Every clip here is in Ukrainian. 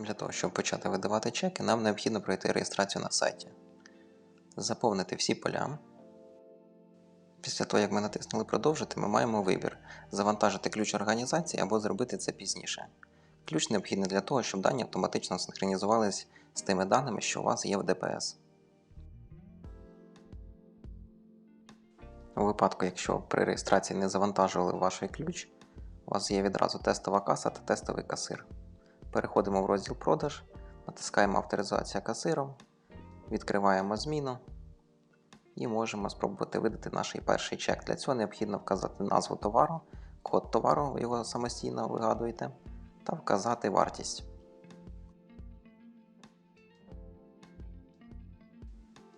Для того, щоб почати видавати чеки, нам необхідно пройти реєстрацію на сайті, заповнити всі поля. Після того, як ми натиснули продовжити, ми маємо вибір завантажити ключ організації або зробити це пізніше. Ключ необхідний для того, щоб дані автоматично синхронізувалися з тими даними, що у вас є в ДПС. У випадку, якщо при реєстрації не завантажували ваш ключ, у вас є відразу тестова каса та тестовий касир. Переходимо в розділ продаж, натискаємо авторизація касиром, відкриваємо зміну і можемо спробувати видати наш перший чек. Для цього необхідно вказати назву товару, код товару, ви його самостійно вигадуєте, та вказати вартість.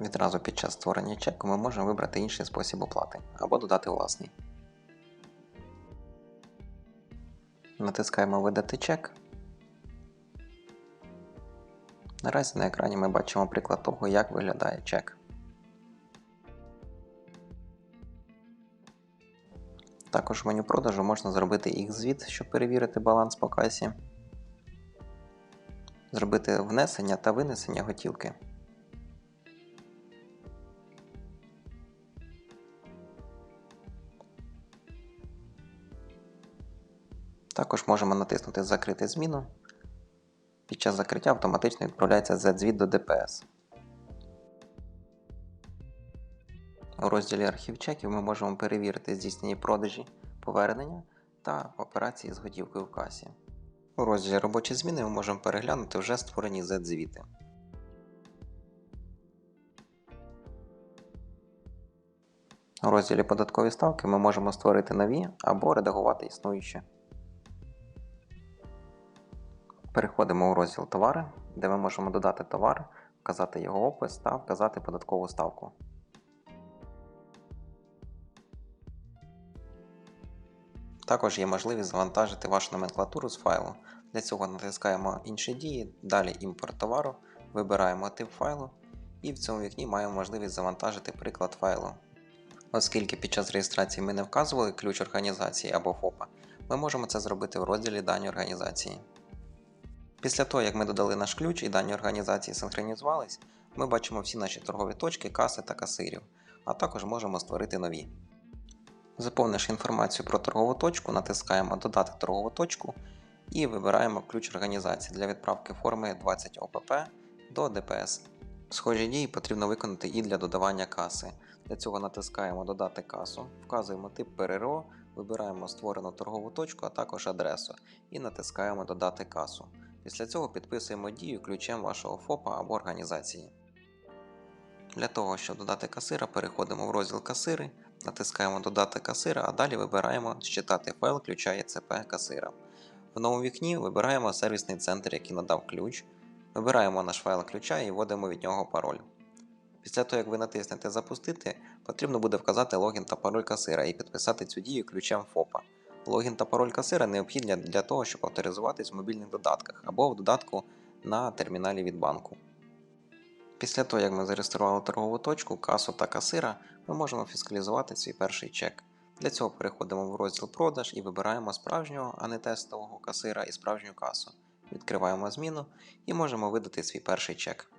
Відразу під час створення чеку ми можемо вибрати інший спосіб оплати або додати власний. Натискаємо Видати чек. Наразі на екрані ми бачимо приклад того, як виглядає чек. Також в меню продажу можна зробити їх звіт, щоб перевірити баланс по касі, зробити внесення та винесення готівки. Також можемо натиснути Закрити зміну. Під час закриття автоматично відправляється Z-звіт до ДПС. У розділі архів чеків ми можемо перевірити здійснені продажі, повернення та операції з готівкою в касі. У розділі робочі зміни ми можемо переглянути вже створені Z-звіти. У розділі податкові ставки ми можемо створити нові або редагувати існуючі. Переходимо у розділ Товари, де ми можемо додати товар, вказати його опис та вказати податкову ставку. Також є можливість завантажити вашу номенклатуру з файлу. Для цього натискаємо Інші дії, далі імпорт товару, вибираємо тип файлу і в цьому вікні маємо можливість завантажити приклад файлу. Оскільки під час реєстрації ми не вказували ключ організації або ФОПа, ми можемо це зробити в розділі Дані організації. Після того, як ми додали наш ключ і дані організації синхронізувались, ми бачимо всі наші торгові точки, каси та касирів, а також можемо створити нові. Заповнивши інформацію про торгову точку, натискаємо Додати торгову точку і вибираємо ключ організації для відправки форми 20 ОПП до ДПС. Схожі дії потрібно виконати і для додавання каси. Для цього натискаємо Додати касу, вказуємо тип ПРРО, вибираємо створену торгову точку, а також адресу і натискаємо Додати касу. Після цього підписуємо дію ключем вашого ФОПа або організації. Для того, щоб додати касира, переходимо в розділ Касири, натискаємо Додати касира, а далі вибираємо Считати файл ключа ЄЦП касира. В новому вікні вибираємо сервісний центр, який надав ключ, вибираємо наш файл ключа і вводимо від нього пароль. Після того, як ви натиснете Запустити, потрібно буде вказати логін та пароль касира і підписати цю дію ключем ФОПа. Логін та пароль касира необхідні для того, щоб авторизуватись в мобільних додатках або в додатку на терміналі від банку. Після того, як ми зареєстрували торгову точку, касу та касира, ми можемо фіскалізувати свій перший чек. Для цього переходимо в розділ продаж і вибираємо справжнього, а не тестового касира і справжню касу. Відкриваємо зміну і можемо видати свій перший чек.